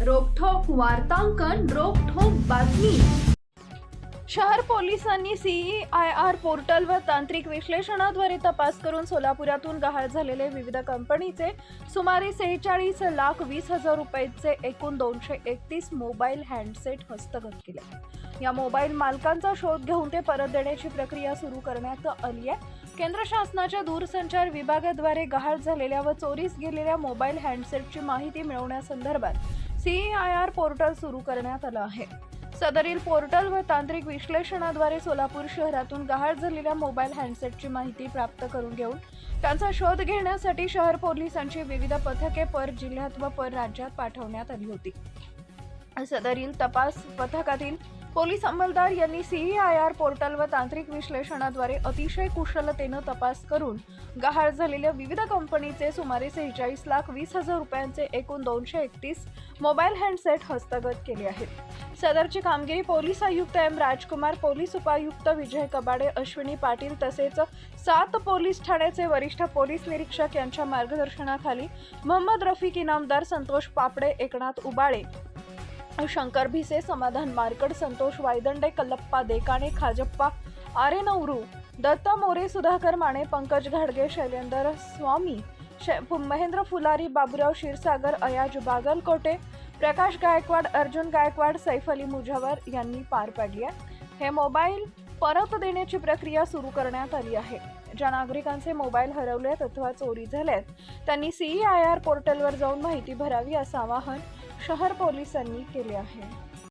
वार्तांकन रोखोक बातमी. शहर पोलिसांनी सीई आय आर पोर्टल व तांत्रिक विश्लेषणाद्वारे तपास करून सोलापुरातून गहाळ झालेले विविध कंपनीचे सुमारे सेहेचाळीस लाख वीस हजार रुपयाचे एकूण दोनशे एकतीस मोबाईल हँडसेट हस्तगत केले. या मोबाईल मालकांचा शोध घेऊन ते परत देण्याची प्रक्रिया सुरू करण्यात आली आहे. केंद्र शासनाच्या दूरसंचार विभागाद्वारे गहाळ झालेल्या व चोरीस गेलेल्या मोबाईल हँडसेटची माहिती मिळवण्यासंदर्भात C E I R portal सुरू करण्यात आलं आहे. सदरील पोर्टल व तांत्रिक विश्लेषणाद्वारे सोलापूर शहरातून गहाळ झालेल्या मोबाईल हँडसेटची माहिती प्राप्त करून घेऊन त्यांचा शोध घेण्यासाठी शहर पोलिसांची विविध पथके पर जिल्ह्यात व पर राज्यात पाठवण्यात आली होती. सदरील तपास पथकातील पोलीस अंमलदार यांनी सीईआयआर पोर्टल व तांत्रिक विश्लेषणाद्वारे अतिशय कुशलतेनं तपास करून गहाळ झालेल्या विविध कंपनीचे सुमारे सेहेचाळीस लाख वीस हजार रुपयांचे एकूण दोनशे एकतीस मोबाईल हँडसेट हस्तगत केले आहेत. सदरची कामगिरी पोलीस आयुक्त एम. राजकुमार पोलीस उपायुक्त विजय कबाडे अश्विनी पाटील तसेच सात पोलीस ठाण्याचे वरिष्ठ पोलीस निरीक्षक यांच्या मार्गदर्शनाखाली मोहम्मद रफिक इनामदार संतोष पापडे एकनाथ उबाळे शंकर भिसे समाधान मार्कड संतोष वायदंडे कल्लप्पा देकाणे खाजप्पा आरे नवरू दत्ता मोरे सुधाकर माने पंकज घाडगे शैलेंदर स्वामी महेंद्र फुलारी बाबुराव क्षीरसागर अयाज बागलकोटे प्रकाश गायकवाड अर्जुन गायकवाड सैफ अली मुजावर यांनी पार पाडली आहे. हे मोबाईल परत देण्याची प्रक्रिया सुरू करण्यात आली आहे. ज्या नागरिकांचे मोबाईल हरवलेत अथवा चोरी झाल्यात त्यांनी सीई आय आर पोर्टलवर जाऊन माहिती भरावी असं आवाहन शहर पोलिसांनी केले आहे.